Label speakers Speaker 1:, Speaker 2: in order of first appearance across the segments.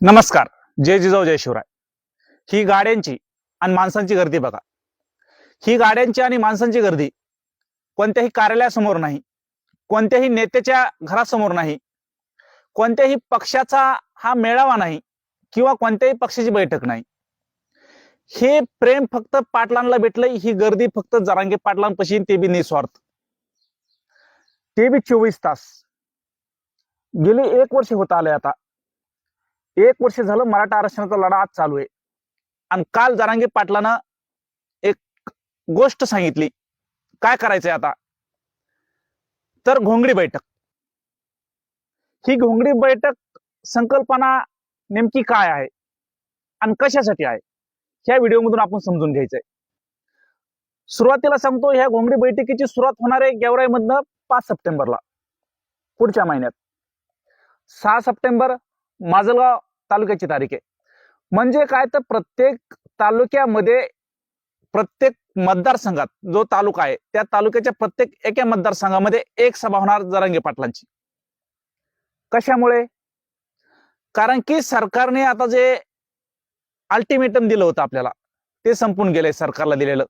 Speaker 1: नमस्कार. जय जिजाऊ जय शिवराय. ही गाड्यांची आणि माणसांची गर्दी बघा. ही गाड्यांची आणि माणसांची गर्दी कोणत्याही कार्यालयासमोर नाही कोणत्याही नेत्याच्या घरासमोर नाही कोणत्याही पक्षाचा हा मेळावा नाही किंवा कोणत्याही पक्षाची बैठक नाही. हे प्रेम फक्त पाटलांना भेटलंय ही गर्दी फक्त जरांगे पाटलांपाशी ते बी निस्वार्थ. ते बी चोवीस तास. गेली एक वर्ष होत आले आता. एक वर्ष झालं मराठा आरक्षणाचा लढा आज चालू आहे. आणि काल जरांगे पाटलानं एक गोष्ट सांगितली. काय करायचंय आता? तर घोंगडी बैठक. ही घोंगडी बैठक संकल्पना नेमकी काय आहे? आणि कशासाठी आहे? ह्या व्हिडिओमधून आपण समजून घ्यायचंय. सुरुवातीला सांगतो ह्या घोंगडी बैठकीची सुरुवात होणार आहे गेवराईमधनं पाच सप्टेंबरला पुढच्या महिन्यात. सहा सप्टेंबर माजलगाव तालुक्याची तारीख आहे. म्हणजे काय तर प्रत्येक तालुक्यामध्ये प्रत्येक मतदारसंघात जो तालुका आहे त्या तालुक्याच्या प्रत्येक एका मतदारसंघामध्ये एक सभा होणार जरांगे पाटलांची. कशामुळे? कारण की सरकारने आता जे अल्टिमेटम दिलं होतं आपल्याला ते संपून गेलंय सरकारला दिलेलं.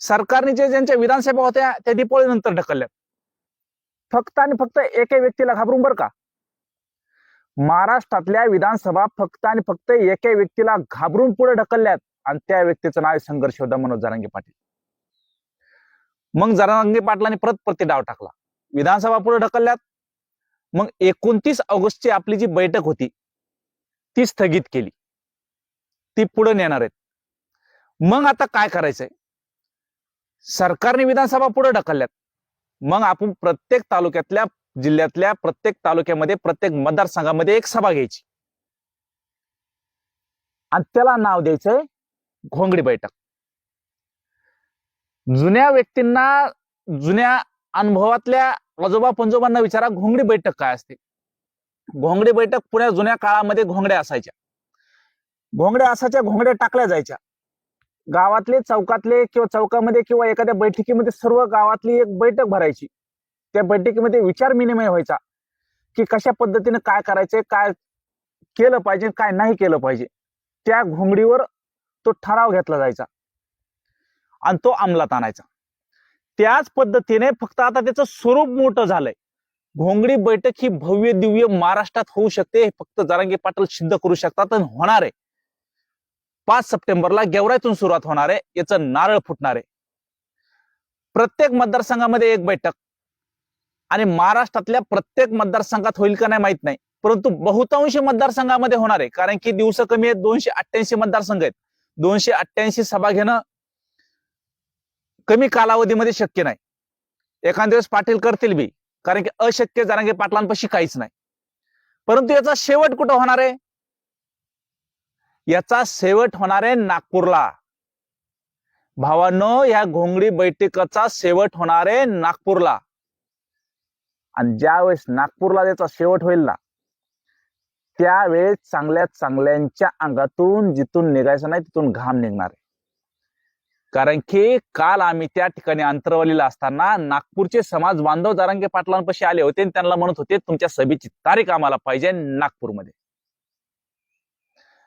Speaker 1: सरकारने जे ज्यांच्या विधानसभा होत्या त्या दिपोळीनंतर ढकलल्या फक्त आणि फक्त एका व्यक्तीला घाबरून बरं का? महाराष्ट्रातल्या विधानसभा फक्त आणि फक्त एका व्यक्तीला घाबरून पुढे ढकलल्यात. आणि त्या व्यक्तीचं नाव संघर्ष होता मनोज जरांगे पाटील. मग जरांगे पाटलांनी परत प्रति डाव टाकला. विधानसभा पुढे ढकलल्यात. मग एकोणतीस ऑगस्टची आपली जी बैठक होती ती स्थगित केली. ती पुढे नेणार आहेत. मग आता काय करायचंय? सरकारने विधानसभा पुढे ढकलल्यात. मग आपण प्रत्येक तालुक्यातल्या जिल्ह्यातल्या प्रत्येक तालुक्यामध्ये प्रत्येक मतदारसंघामध्ये एक सभा घ्यायची. आणि त्याला नाव द्यायचंय घोंगडी बैठक. जुन्या व्यक्तींना जुन्या अनुभवातल्या आजोबा पंजोबांना विचारा घोंगडी बैठक काय असते? घोंगडी बैठक पुण्या जुन्या काळामध्ये घोंगड्या असायच्या. घोंगड्या असायच्या घोंगड्या टाकल्या जायच्या. गावातले चौकातले किंवा चौकामध्ये किंवा एखाद्या बैठकीमध्ये सर्व गावातली एक बैठक भरायची. त्या बैठकीमध्ये विचार विनिमय व्हायचा. की कशा पद्धतीने काय करायचंय काय केलं पाहिजे काय नाही केलं पाहिजे. त्या घोंगडीवर तो ठराव घेतला जायचा. आणि तो अंमलात आणायचा. त्याच पद्धतीने फक्त आता त्याचं स्वरूप मोठं झालंय. घोंगडी बैठक ही भव्य दिव्य महाराष्ट्रात होऊ शकते हे फक्त जरांगे पाटील सिद्ध करू शकतात आणि होणार आहे. पाच सप्टेंबरला गेवराईतून सुरुवात होणार आहे याचं नारळ फुटणार आहे. प्रत्येक मतदारसंघामध्ये एक बैठक. आणि महाराष्ट्रातल्या प्रत्येक मतदारसंघात होईल का नाही माहीत नाही. परंतु बहुतांश मतदारसंघामध्ये होणार आहे. कारण की दिवस कमी आहेत दोनशे अठ्ठ्याऐंशी मतदारसंघ आहेत. दोनशे अठ्ठ्याऐंशी सभा घेणं कमी कालावधीमध्ये शक्य नाही. एखाद्या वेळेस पाटील करतील बी. कारण की अशक्य जरांगे पाटलांपाशी काहीच नाही. परंतु याचा शेवट कुठं होणार आहे? याचा शेवट होणार आहे नागपूरला. भावांनो या घोंगडी बैठकाचा शेवट होणार आहे नागपूरला. आणि ज्यावेळेस नागपूरला त्याचा शेवट होईल ना त्यावेळेस चांगल्या चांगल्यांच्या अंगातून जिथून निघायचं नाही तिथून घाम निघणार आहे. कारण की काल आम्ही त्या ठिकाणी अंतरवलीला असताना नागपूरचे समाज बांधव जारांगे पाटलांपाशी आले होते आणि त्यांना म्हणत होते तुमच्या सभेची तारीख आम्हाला पाहिजे नागपूरमध्ये.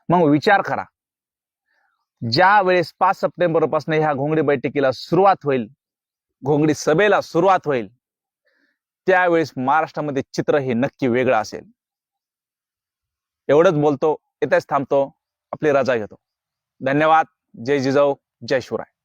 Speaker 1: मग विचार करा. ज्या वेळेस पाच सप्टेंबरपासून ह्या घोंगडी बैठकीला सुरुवात होईल घोंगडी सभेला सुरुवात होईल त्यावेळेस महाराष्ट्रामध्ये चित्र हे नक्की वेगळं असेल. एवढंच बोलतो इथेच थांबतो आपली रजा घेतो. धन्यवाद जय जिजाऊ जय शिवराय.